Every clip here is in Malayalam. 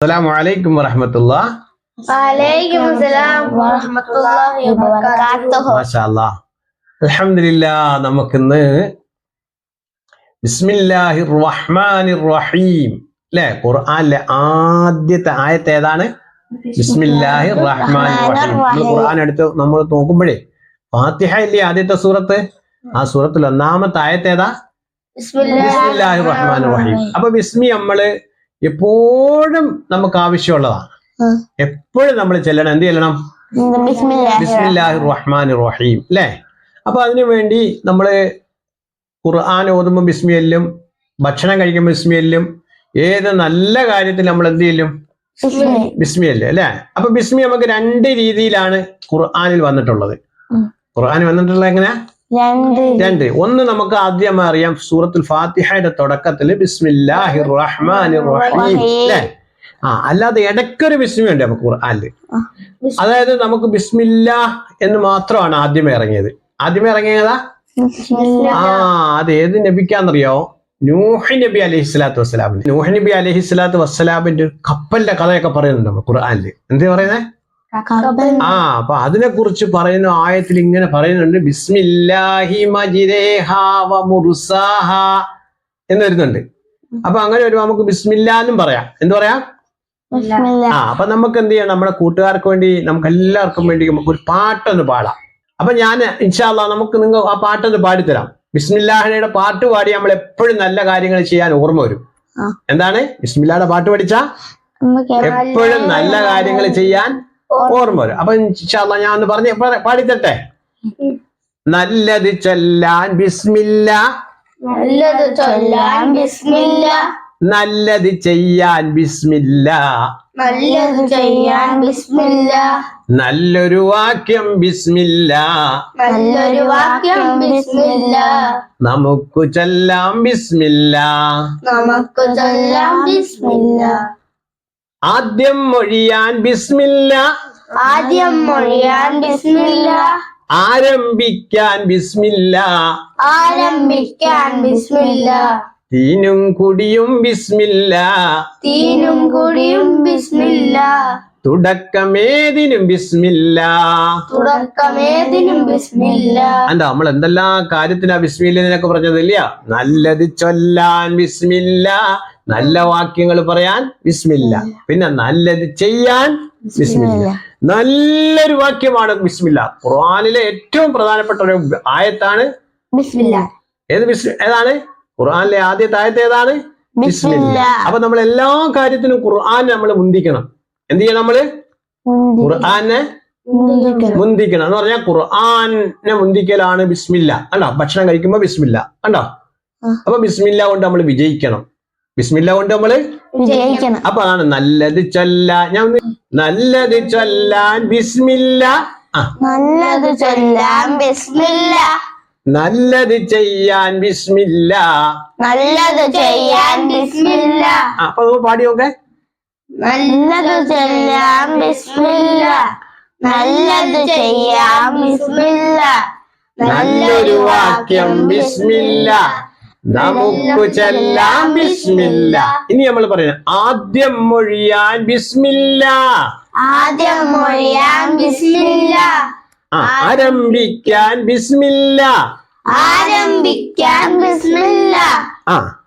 അസ്സലാമു അലൈക്കും വറഹമത്തുള്ള. അൽഹംദുലില്ലാ നമുക്കിന്ന് ബിസ്മില്ലാഹിർ റഹ്മാനിർ റഹീം അല്ലെ ഖുർആനിലെ ആദ്യത്തെ ആയത്ത് ഏതാണ്? ബിസ്മില്ലാഹിർ റഹ്മാനിർ റഹീം ഖുർആൻ എടുത്ത് നമ്മൾ നോക്കുമ്പോഴേ ഫാത്തിഹ ഇല്ലേ ആദ്യത്തെ സൂറത്ത്? ആ സൂറത്തിൽ ഒന്നാമത്തെ ആയത്ത് ഏതാ? ബിസ്മില്ലാഹിർ റഹ്മാനിർ റഹീം അപ്പൊ ബിസ്മി നമ്മൾ എപ്പോഴും നമുക്ക് ആവശ്യമുള്ളതാണ്. എപ്പോഴും നമ്മൾ ചെല്ലണം. എന്ത് ചെല്ലണം? ബിസ്മില്ലാഹിർ റഹ്മാൻ റഹീം അല്ലേ? അപ്പൊ അതിനു വേണ്ടി നമ്മൾ ഖുർആൻ ഓതുമ്പോൾ ബിസ്മിയല്ലും ഭക്ഷണം കഴിക്കുമ്പോൾ ബിസ്മിയല്ലും ഏത് നല്ല കാര്യത്തിൽ നമ്മൾ എന്ത് ബിസ്മി ബിസ്മിയല്ലേ അല്ലേ? അപ്പൊ ബിസ്മി നമുക്ക് രണ്ട് രീതിയിലാണ് ഖുർആാനിൽ വന്നിട്ടുള്ളത്. ഖുർആൻ വന്നിട്ടുള്ളത് എങ്ങനെയാ? രണ്ട്. ഒന്ന് നമുക്ക് ആദ്യം അറിയാം സൂറത്തുൽ ഫാത്തിഹയുടെ തുടക്കത്തിൽ ബിസ്മില്ലാഹിർ റഹ്മാനിർ റഹീം അല്ലേ? ആ അല്ലാതെ ഇടയ്ക്കൊരു ബിസ്മി ഉണ്ട് നമുക്ക് ഖുർആനിൽ അതായത് നമുക്ക് ബിസ്മില്ല എന്ന് മാത്രമാണ് ആദ്യമേ ഇറങ്ങിയത്. ആദ്യമേ ഇറങ്ങിയതാ ആ അത് ഏത് നബിക്കാന്നറിയോ? നൂഹി നബി അലൈഹി സ്വലാത്തു വസ്സലാമിന്. നൂഹി നബി അലൈഹി സ്വലാത്തു വസ്സലാമിന്റെ കപ്പലിന്റെ കഥയൊക്കെ പറയുന്നുണ്ട് നമ്മൾ ഖുർആാനിൽ. എന്ത് പറയുന്നത് ആ അപ്പൊ അതിനെ കുറിച്ച് പറയുന്ന ആയത്തിൽ ഇങ്ങനെ പറയുന്നുണ്ട് ബിസ്മില്ലാഹി മജിരേഹാ വ എന്ന് വരുന്നുണ്ട്. അപ്പൊ അങ്ങനെ ഒരു നമുക്ക് ബിസ്മില്ല എന്നും പറയാം. എന്ത് പറയാം? ആ അപ്പൊ നമുക്ക് എന്ത് ചെയ്യാം? നമ്മുടെ കൂട്ടുകാർക്ക് വേണ്ടി നമുക്ക് എല്ലാവർക്കും വേണ്ടി നമുക്ക് ഒരു പാട്ടൊന്ന് പാടാം. അപ്പൊ ഞാൻ ഇൻഷാല്ല നമുക്ക് നിങ്ങൾ ആ പാട്ടൊന്ന് പാടിത്തരാം. ബിസ്മില്ലാഹിയുടെ പാട്ട് പാടി നമ്മൾ എപ്പോഴും നല്ല കാര്യങ്ങൾ ചെയ്യാൻ ഓർമ്മ വരും. എന്താണ്? ബിസ്മില്ലാടെ പാട്ട് പഠിച്ചാ? എപ്പോഴും നല്ല കാര്യങ്ങൾ ചെയ്യാൻ ഓർമ്മ. വരും. അപ്പൊ ഇൻഷാല്ല ഞാൻ ഒന്ന് പറഞ്ഞ് പറ- പാടിത്തട്ടെ നല്ലത് ചൊല്ലാൻ ബിസ്മില്ല. നല്ലത് ചൊല്ലാൻ ബിസ്മില്ല. നല്ലത് ചെയ്യാൻ ബിസ്മില്ല. നല്ലത് ചെയ്യാൻ ബിസ്മില്ല. നല്ലൊരു വാക്യം ബിസ്മില്ല. നല്ലൊരു വാക്യം ബിസ്മില്ല. നമുക്ക് ചൊല്ലാം ബിസ്മില്ല. നമുക്ക് ചൊല്ലാം ബിസ്മില്ല. ആദ്യം മൊഴിയാൻ ബിസ്മില്ല. ആദ്യം മൊഴിയാൻ ബിസ്മില്ല. ആരംഭിക്കാൻ ബിസ്മില്ല. ആരംഭിക്കാൻ ബിസ്മില്ല. തീനും കുടിയും ബിസ്മില്ല. തീനും കുടിയും ബിസ്മില്ല. തുടക്കമേതിനും ബിസ്മില്ല. തുടക്കമേതിനും ബിസ്മില്ല. അല്ല നമ്മൾ എന്തെല്ലാം കാര്യത്തിനാ ബിസ്മില്ല എന്നൊക്കെ പറഞ്ഞതില്ല നല്ലത് ചൊല്ലാൻ ബിസ്മില്ല. നല്ല വാക്യങ്ങൾ പറയാൻ വിസ്മില്ല പിന്നെ നല്ലത് ചെയ്യാൻ വിസ്മില്ല നല്ലൊരു വാക്യമാണ് വിസ്മില്ല ഖുർആാനിലെ ഏറ്റവും പ്രധാനപ്പെട്ട ഒരു ആയത്താണ് ഏത് ഏതാണ്? ഖുർആാനിലെ ആദ്യത്തെ ആയത്ത് ഏതാണ്? അപ്പൊ നമ്മൾ എല്ലാ കാര്യത്തിനും ഖുർആൻ നമ്മൾ മുന്തിക്കണം. എന്ത് ചെയ്യണം നമ്മൾ ഖുർആനെ മുന്തിക്കണം. എന്ന് പറഞ്ഞാൽ ഖുർആനെ മുന്തിക്കലാണ് ബിസ്മില്ല. കണ്ടോ? ഭക്ഷണം കഴിക്കുമ്പോ ബിസ്മില്ല. കണ്ടോ? ആ. അപ്പൊ ബിസ്മില്ല കൊണ്ട് നമ്മൾ വിജയിക്കണം. ബിസ്മില്ല കൊണ്ട് നമ്മൾ? ജയിക്കണം. അപ്പൊ ആണ് നല്ലത് ചൊല്ലാൻ. ഞാൻ നല്ലത് ചൊല്ലാൻ ബിസ്മില്ല. ആ. നല്ലത് ചൊല്ലാൻ ബിസ്മില്ല. നല്ലത് ചെയ്യാൻ ബിസ്മില്ല. നല്ലത് ചെയ്യാൻ ബിസ്മില്ല. ആ, അപ്പൊ പാടി നോക്കേ നല്ലത് ചൊല്ലാം ബിസ്മില്ല. നല്ലത് ചെയ്യാൻ ബിസ്മില്ല. നല്ലൊരു വാക്യം ബിസ്മില്ല. നമുക്ക് ചെല്ലാം ബിസ്മില്ല. ഇനി നമ്മൾ പറയുന്നത് ആദ്യം മൊഴിയാൻ ബിസ്മില്ല. ആദ്യം മൊഴിയാൻ ബിസ്മില്ല. ആരംഭിക്കാൻ ബിസ്മില്ല. ആരംഭിക്കാൻ ബിസ്മില്ല. ആ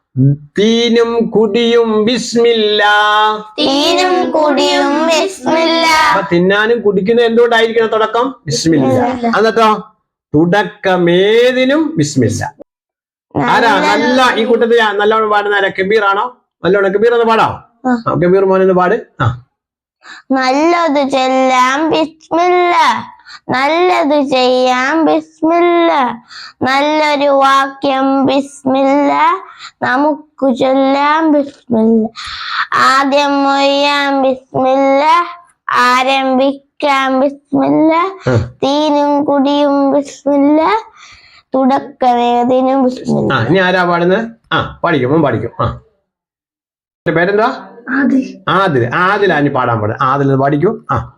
തീനും കുടിയും ബിസ്മില്ല. തീനും കുടിയും ബിസ്മില്ല. അപ്പൊ തിന്നാനും കുടിക്കുന്നത് എന്തുകൊണ്ടായിരിക്കണം തുടക്കം? ബിസ്മില്ല. എന്നിട്ടോ? തുടക്കമേതിനും ബിസ്മില്ല. ആരാ? നല്ല ഈ കൂട്ടത്തിൽ നല്ലോണം പാടുന്ന ആരാ? കബീർ ആണോ? നല്ലോണം. കബീർ ഒന്ന് പാടാ. കബീർ മോനൊന്ന് പാട്. ആ. നല്ലത് ചെല്ലാം ബിസ്മില്ല. നല്ലത് ചെയ്യാം. ബിസ്മില്ല. നല്ലൊരു വാക്യം. ബിസ്മില്ല. നമുക്ക് ചൊല്ലാം. ബിസ്മില്ല. ആദ്യം മൊയ്യാം. ബിസ്മില്ല. ആരംഭിക്കാം. ബിസ്മില്ല. തീനും കുടിയും. ബിസ്മില്ല. തുടക്കമേതിനും ബിസ്മില്ല ആ ഇനി ആരാ പാടുന്നത് ആ പാടിക്കും മോൻ പാടിക്കും. ആ. എന്റെ പേരെന്താ ആദിൽ. ആദിൽ. ഇനി പാടാൻ പാടും. ആദിൽ പാടിക്കൂ. ആ.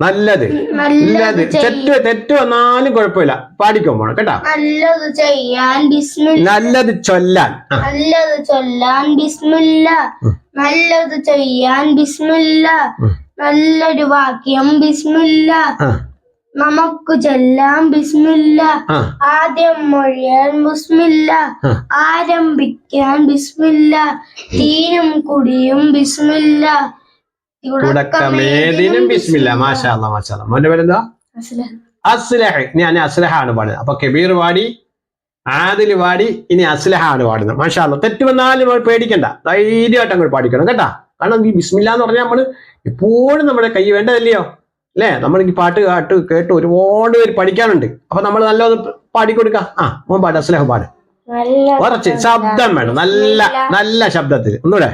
നല്ലത്. നല്ലത് തെറ്റ് തെറ്റ് വന്നാലും കുഴപ്പമില്ല. പാടിക്കോ പോണം കേട്ടോ? നല്ലത് ചെയ്യാൻ ബിസ്മില്ല നല്ലത് ചൊല്ലാൻ. നല്ലത് ചൊല്ലാൻ ബിസ്മില്ല. നല്ലത് ചെയ്യാൻ ബിസ്മില്ല. നല്ലൊരു വാക്യം ബിസ്മില്ല. ആ. നമുക്ക് ചൊല്ലാം ബിസ്മില്ല. ആദ്യം മൊഴിയാൻ ബിസ്മില്ല. ആരംഭിക്കാൻ ബിസ്മില്ല. തീനും കുടിയും ബിസ്മില്ല. തുടക്കമേതിനും ബിസ്മില്ല. മാഷാ മാഷാല്ല മാഷാ അല്ലാ. മോന്റെ പേരെന്താ? അസ്ലഹ്. ഞാൻ അസ്ലഹാണ് പാടുന്നത്. അപ്പൊ കബീർ പാടി ആദിൽ പാടി ഇനി അസ്ലഹാണ് പാടുന്നത്. മാഷാ അല്ലാ. തെറ്റ് വന്നാലും നമ്മൾ പേടിക്കണ്ട. ധൈര്യമായിട്ട് അങ്ങോട്ട് പാടിക്കണം കേട്ടാ. കാരണം ഈ ബിസ്മില്ല എന്ന് പറഞ്ഞാൽ നമ്മൾ എപ്പോഴും നമ്മുടെ കൈ വേണ്ടതല്ലയോ? അല്ലേ നമ്മൾ ഈ പാട്ട് കേട്ട് കേട്ട് ഒരുപാട് പേര് പഠിക്കാനുണ്ട്. അപ്പൊ നമ്മൾ നല്ലത് പാടിക്കൊടുക്ക. ആ മോൻ പാട് അസ്ലഹ പാട്. കുറച്ച് ശബ്ദം വേണം. നല്ല നല്ല ശബ്ദത്തിൽ. ഒന്നുകൂടെ?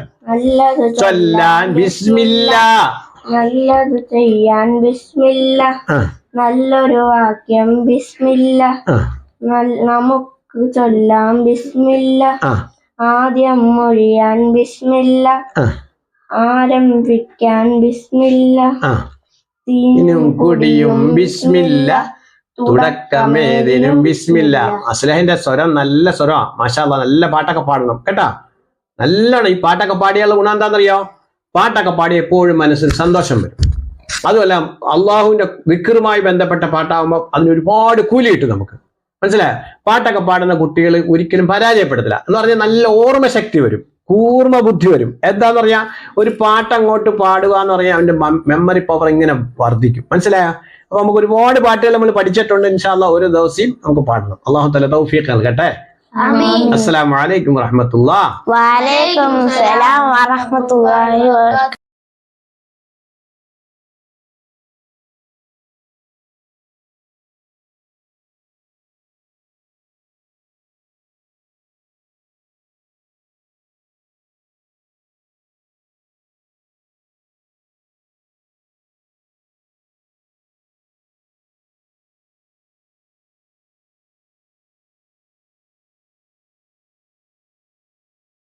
ചൊല്ലാൻ ബിസ്മില്ല. നല്ലത് ചെയ്യാൻ ബിസ്മില്ല. നല്ലൊരു വാക്യം ബിസ്മില്ല. നമുക്ക് ചൊല്ലാം ബിസ്മില്ല. ആദ്യം മൊഴിയാൻ ബിസ്മില്ല. ആരംഭിക്കാൻ ബിസ്മില്ല. തീനും കുടിയും ബിസ്മില്ല. തുടക്കമേതിനും ബിസ്മില്ല. അസ്ലഹിന്റെ സ്വരം നല്ല സ്വരമാ. മാഷാല്ല നല്ല പാട്ടൊക്കെ പാടണം കേട്ടാ? നല്ലോണം ഈ പാട്ടൊക്കെ പാടിയുള്ള ഗുണം എന്താണെന്നറിയോ? പാട്ടൊക്കെ പാടി എപ്പോഴും മനസ്സിൽ സന്തോഷം വരും. അതുമല്ല അള്ളാഹുവിന്റെ വിക്രുമായി ബന്ധപ്പെട്ട പാട്ടാകുമ്പോൾ അതിന് ഒരുപാട് കൂലി കിട്ടും നമുക്ക്. മനസ്സിലായ? പാട്ടൊക്കെ പാടുന്ന കുട്ടികൾ ഒരിക്കലും പരാജയപ്പെടത്തില്ല. എന്ന് പറഞ്ഞാൽ നല്ല ഓർമ്മശക്തി വരും. കൂർമ്മ ബുദ്ധി വരും. എന്താന്ന് പറഞ്ഞാൽ ഒരു പാട്ട് അങ്ങോട്ട് പാടുക എന്ന് പറഞ്ഞാൽ അവന്റെ മെമ്മറി പവർ ഇങ്ങനെ വർദ്ധിക്കും. മനസ്സിലായോ? അപ്പൊ നമുക്ക് ഒരുപാട് പാട്ടുകൾ നമ്മൾ പഠിച്ചിട്ടുണ്ട്. ഇൻഷാല്ല ഒരു ദിവസം നമുക്ക് പാടണം. അള്ളാഹു തല തൗഫീഖ് നൽകട്ടെ. അസ്സലാമു അലൈക്കും വറഹമത്തുള്ള വലൈക്കും സലാം വറഹ്മത്തുള്ളാഹി വബറകാതുഹു